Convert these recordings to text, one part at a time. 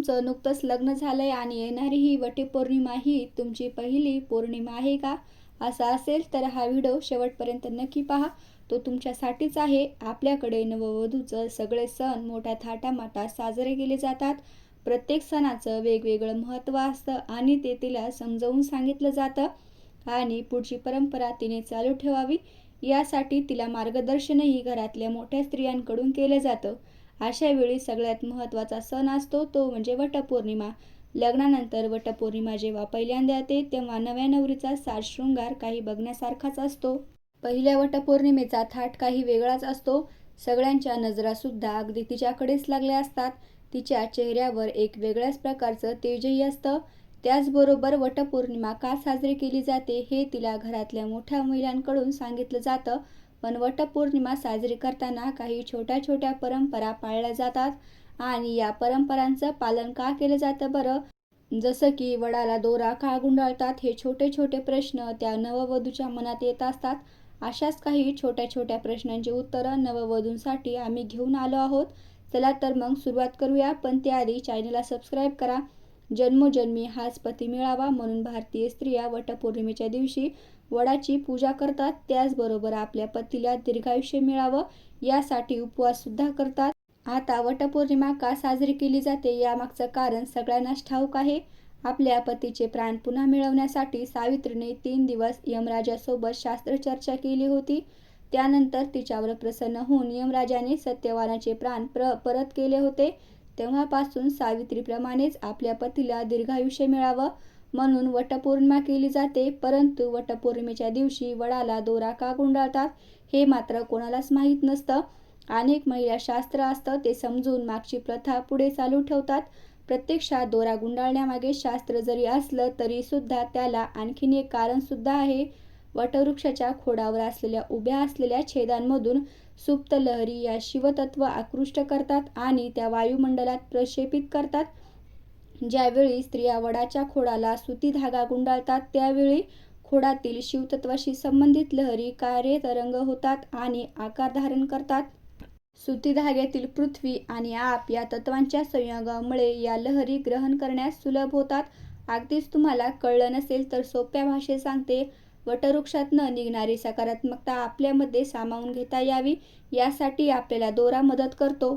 तुमचं नुकतंच लग्न झालं आहे आणि येणारी ही वटपौर्णिमा ही तुमची पहिली पौर्णिमा आहे का? असा असेल तर हा व्हिडिओ शेवटपर्यंत नक्की पहा. तो तुमच्यासाठीच आहे. आपल्याकडे नववधूचं सगळे सण मोठ्या थाटामाटात साजरे केले जातात. प्रत्येक सणाचं वेगवेगळं महत्त्व असतं आणि ते तिला समजावून सांगितलं जातं. आणि पुढची परंपरा तिने चालू ठेवावी. यासाठी तिला मार्गदर्शनही घरातल्या मोठ्या स्त्रियांकडून केलं जातं. अशा वेळी सगळ्यात महत्त्वाचा सण असतो तो म्हणजे वटपौर्णिमा. लग्नानंतर वटपौर्णिमा जेव्हा पहिल्यांदा येते तेव्हा नव्या नवरीचा साज शृंगार काही बघण्यासारखाच असतो. पहिल्या वटपौर्णिमेचा थाट काही वेगळाच असतो. सगळ्यांच्या नजरासुद्धा अगदी तिच्याकडेच लागल्या असतात. तिच्या चेहऱ्यावर एक वेगळ्याच प्रकारचं तेजही असतं. त्याचबरोबर वटपौर्णिमा का साजरी केली जाते हे तिला घरातल्या मोठ्या महिलांकडून सांगितलं जातं. पण वटपौर्णिमा साजरी करताना काही छोट्या छोट्या परंपरा पाळल्या जातात आणि या परंपरांचं पालन का केलं जातं बरं? जसं की वडाला दोरा का गुंडाळतात हे छोटे छोटे प्रश्न त्या नववधूच्या मनात येत असतात. अशाच काही छोट्या छोट्या प्रश्नांची उत्तरं नववधूंसाठी आम्ही घेऊन आलो आहोत. चला तर मग सुरुवात करूया पण त्याआधी चॅनलला सबस्क्राईब करा. जन्मोजन्मी हाच पती मिळावा म्हणून भारतीय स्त्रिया वटपौर्णिमेच्या दिवशी वडाची पूजा करतात. त्याचबरोबर आपल्या पतीला दीर्घायुष्य मिळावं यासाठी उपवास सुद्धा करतात. आता वटपौर्णिमा का साजरी केली जाते यामागचं कारण सगळ्यांनाच ठाऊक आहे. आपल्या पतीचे प्राण पुन्हा मिळवण्यासाठी सावित्रीने तीन दिवस यमराजासोबत शास्त्रचर्चा केली होती. त्यानंतर तिच्यावर प्रसन्न होऊन यमराजाने सत्यवानाचे प्राण प्र परत केले होते. तेव्हापासून सावित्रीप्रमाणेच आपल्या पतीला दीर्घायुष्य मिळावं म्हणून वटपौर्णिमा केली जाते. परंतु वटपौर्णिमेच्या दिवशी वडाला दोरा का गुंडाळतात हे मात्र कोणालाच माहीत नसतं. अनेक महिला शास्त्र असतं ते समजून मागची प्रथा पुढे चालू ठेवतात. प्रत्यक्षात दोरा गुंडाळण्यामागे शास्त्र जरी असलं तरी सुद्धा त्याला आणखीन एक कारण सुद्धा आहे. वटवृक्षाच्या खोडावर असलेल्या उभ्या असलेल्या छेदांमधून सुप्त लहरी या शिवतत्व आकृष्ट करतात आणि त्या वायुमंडलात प्रक्षेपित करतात. ज्यावेळी स्त्रिया वडाच्या खोडाला सुती धागा गुंडाळतात त्यावेळी खोडातील शिवतत्वाशी संबंधित लहरी कार्य तरंग होतात आणि आकार धारण करतात. सुती धाग्यातील पृथ्वी आणि आप या तत्वांच्या संयोगामुळे या लहरी ग्रहण करण्यास सुलभ होतात. अगदीच तुम्हाला कळलं नसेल तर सोप्या भाषेत सांगते वटवृक्षातनं निघणारी सकारात्मकता आपल्यामध्ये सामावून घेता यावी यासाठी आपल्याला दोरा मदत करतो.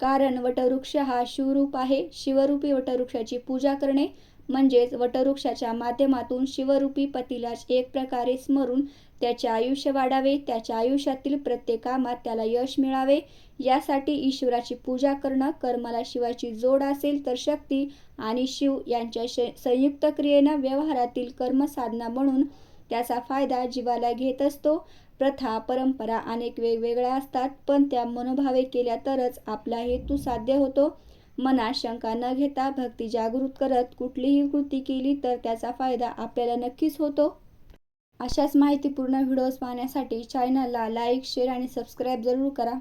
कारण वटवृक्ष हा शिवरूप आहे. शिवरूपी वटवृक्षाची पूजा करणे म्हणजेच वटवृक्षाच्या माध्यमातून शिवरूपी पतीलाच एक प्रकारे स्मरून त्याचे आयुष्य वाढावे त्याच्या आयुष्यातील प्रत्येक कामात त्याला यश मिळावे. यासाठी ईश्वराची पूजा करणं कर्माला शिवाची जोड असेल तर शक्ती आणि शिव यांच्या संयुक्त क्रियेनं व्यवहारातील कर्मसाधना म्हणून त्याचा फायदा जीवाला घेत असतो. प्रथा परंपरा अनेक वेगवेगळ्या असतात पण त्या मनोभावे केल्या तरच आपला हेतू साध्य होतो. मनात शंका न घेता भक्ती जागृत करत कुठलीही कृती केली तर त्याचा फायदा आपल्याला नक्कीच होतो. अशाच माहितीपूर्ण व्हिडिओज पाहण्यासाठी चॅनलला लाईक शेअर आणि सबस्क्राईब जरूर करा.